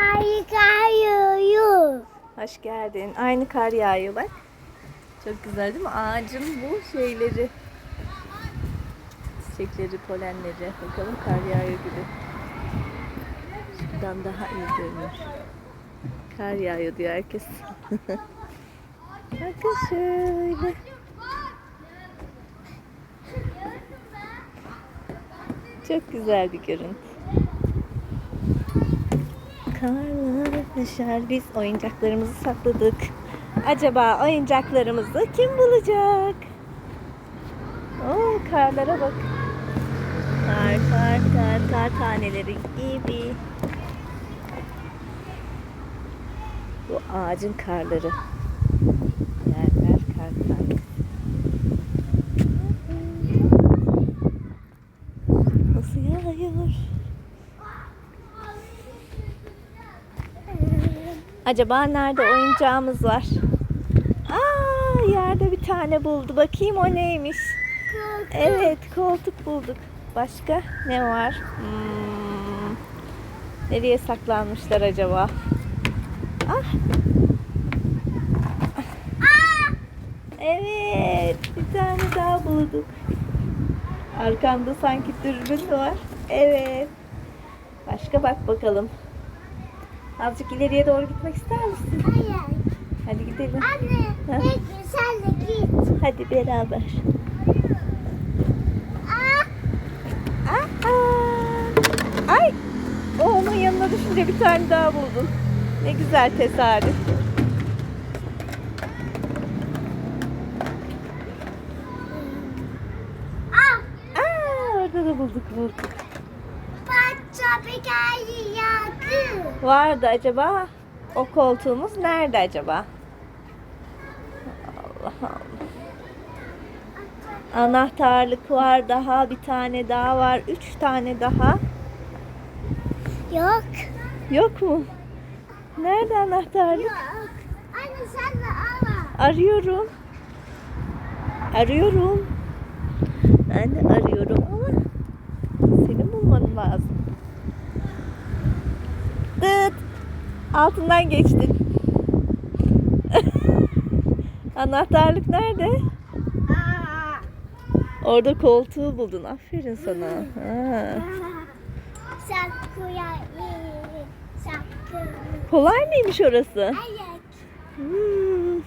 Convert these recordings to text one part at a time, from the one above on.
Ay kayıyor. Hoş geldin. Aynı kar yağıyor bak. Çok güzel değil mi? Ağacın bu şeyleri. Çiçekleri, polenleri. Bakalım kar yağıyor gibi. Şuradan daha iyi görünür. Kar yağıyor diyor herkes. Bakın şöyle. Çok güzel bir görüntü. Karlar düşer. Biz oyuncaklarımızı sakladık. Acaba oyuncaklarımızı kim bulacak? Oo, karlara bak. Kar, kar, kar, kar taneleri gibi. Bu ağacın karları. Yerler kar tanesi. Nasıl yağıyor? Acaba nerede oyuncağımız var? Aa, yerde bir tane buldu. Bakayım o neymiş. Evet, koltuk bulduk. Başka ne var? Hmm, Nereye saklanmışlar acaba? Ah. Evet, bir tane daha bulduk. Arkamda sanki dürbün var. Evet. Başka bak bakalım. Azıcık ileriye doğru gitmek ister misin? Hayır. Hadi gidelim. Anne. Ha? Peki sen de git. Hadi beraber. Aa, Aa! Ay! O onun yanına düşünce bir tane daha buldum. Ne güzel tesadüf. aa. Aa, orada da bulduk bulduk. Vardı acaba? O koltuğumuz nerede acaba? Allah Allah. Anahtarlık var daha bir tane daha var. Üç tane daha. Yok. Yok mu? Nerede anahtarlık? Yok. Anne sen de al. Arıyorum. Arıyorum. Ben de arıyorum ama senin bulman lazım. Altından geçtin. Anahtarlık nerede? Orada koltuğu buldun. Aferin sana. Ha. Kolay mıymış orası? Hmm.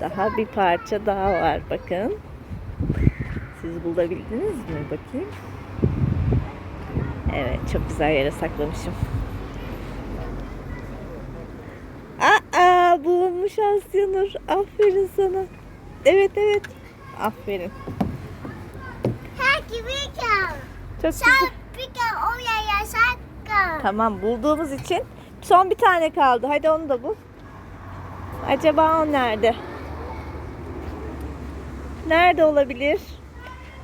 Daha bir parça daha var bakın. Siz bulabildiniz mi bakayım? Evet çok güzel yere saklamışım. Bulunmuş Asyanur. Aferin sana. Evet evet. Aferin. Kere. Çok güzel. Tamam bulduğumuz için son bir tane kaldı. Hadi onu da bul. Acaba o nerede? Nerede olabilir?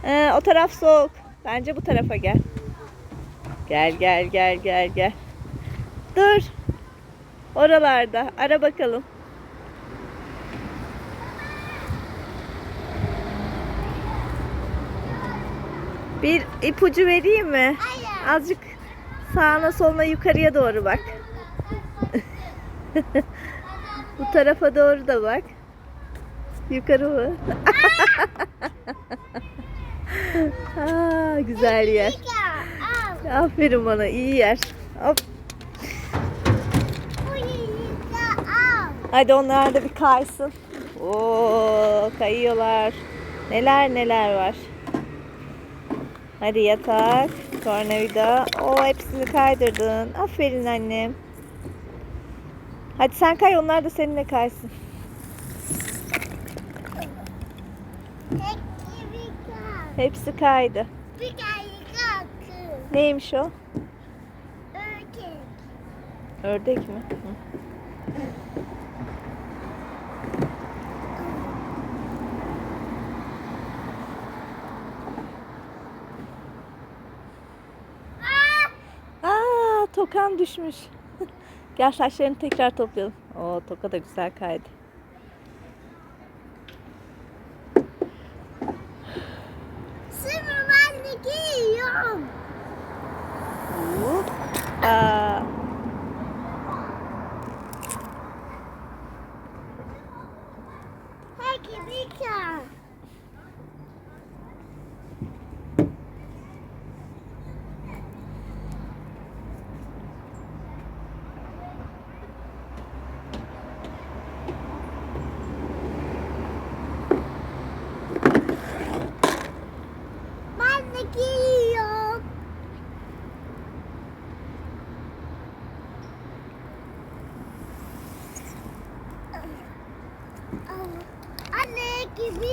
Ee, o taraf soğuk. Bence bu tarafa gel. Gel gel gel gel gel. Dur. Oralarda. Ara bakalım. Bir ipucu vereyim mi? Hayır. Azıcık sağına soluna yukarıya doğru bak. Bu tarafa doğru da bak. Yukarı mı? Aa, güzel yer. Aferin bana iyi yer. Hop. Hadi onlar da bir kaysın. Oo, kayıyorlar. Neler neler var. Hadi yatak, tornavida. O hepsini kaydırdın. Aferin annem. Hadi sen kay onlar da seninle kaysın. Hepsi kaydı. Neymiş o? Ördek. Ördek mi? Hı. Aa, Aa, tokan düşmüş. Gel saçlarını tekrar toplayalım. Oo, toka da güzel kaydı. Şimdi ben de giyiyorum. Aa, Peki bir kere. Ben de giyiyorum. Anne gibi